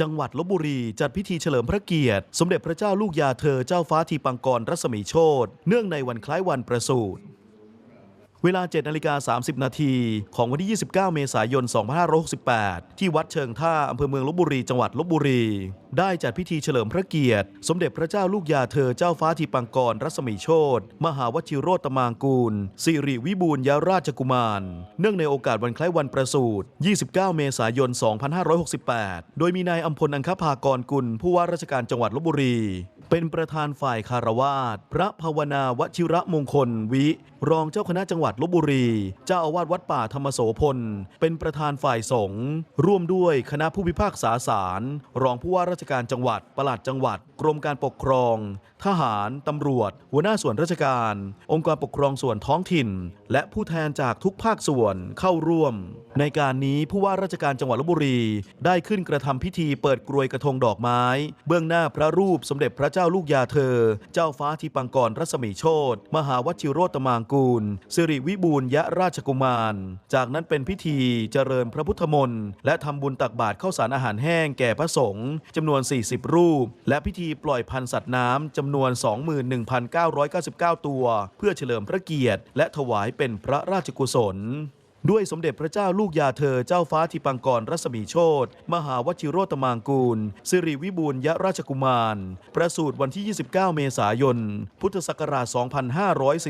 จังหวัดลบบุรีจัดพิธีเฉลิมพระเกียรติ สมเด็จพระเจ้าลูกยาเธอเจ้าฟ้าทีปังกรรัศมีโชตเนื่องในวันคล้ายวันประสูติ เวลา 7นาฬิกา30 นาทีของวันที่ 29 เมษายน 2568 ที่วัดเชิงท่าอำเภอเมืองลบบุรี จังหวัดลบบุรี ได้จัดพิธีเฉลิมพระเกียรติ สมเด็จพระเจ้าลูกยาเธอเจ้าฟ้าทีปังกร รัศมีโชตมหาวชิโรตมางกูล สิริวิบูลยาราชกุมาร เนื่องในโอกาสวันคล้ายวันประสูติ 29 เมษายน 2568 โดยมีนายอัมพลอังคภากรกุล ผู้ว่าราชการจังหวัดลบบุรี เป็นประธานฝ่ายคารวาสพระภาวนาวชิระมงคลวิ รองเจ้าคณะจังหวัดลบบุรี เจ้าอาวาสวัดป่าธรรมโสพล เป็นประธานฝ่ายสงฆ์ร่วมด้วยคณะผู้พิพากษาศาลรองผู้ว่าราชการจังหวัด ปลัดจังหวัด กรมการปกครอง ทหาร ตำรวจ หัวหน้าส่วนราชการ องค์การปกครองส่วนท้องถิ่น และผู้แทนจากทุกภาคส่วนเข้าร่วม ในการนี้ผู้ว่าราชการจังหวัดลบบุรี ได้ขึ้นกระทำพิธีเปิดกรวยกระทงดอกไม้ เบื้องหน้าพระรูปสมเด็จพระเจ้าาลูกยาเธอ เจ้าฟ้าทิปังกรรัศมีโชตมหาวชิโรตมางกูล สิริวิบูลยะราชกุมาร จากนั้นเป็นพิธีเจริญพระพุทธมนต์และทำบุญตักบาตรข้าวสารอาหารแห้งแก่พระสงฆ์จำนวน 40 รูป และพิธีปล่อยพันธุ์สัตว์น้ำจำนวน 21,999 ตัว เพื่อเฉลิมพระเกียรติ และถวายเป็นพระราชกุศล ด้วยสมเด็จพระเจ้าลูกยาเธอเจ้าฟ้าธิปังกรรัศมีโชตมหาวชิโรตมางกูล สิริวิบูลยราชกุมาร ประสูติวันที่ 29 เมษายน พุทธศักราช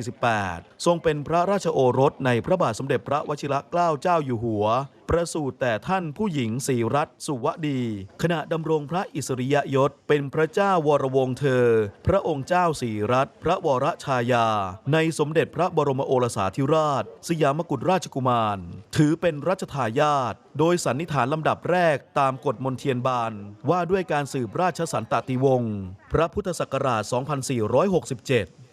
2548 ทรงเป็นพระราชโอรสในพระบาทสมเด็จพระวชิรเกล้าเจ้าอยู่หัวประสูติแต่ท่านผู้หญิงสีรัตสุวดี ขณะดำรงพระอิสริยยศ เป็นพระเจ้าวรวงเธอ พระองค์เจ้าสีรัตพระวรชายา ในสมเด็จพระบรมโอรสาธิราช สยามกุฎราชกุมาร ถือเป็นรัชทายาทโดยสันนิษฐานลำดับแรกตามกฎมนเทียนบาน ว่าด้วยการสืบราชสันตติวงศ์พระพุทธศักราช 2467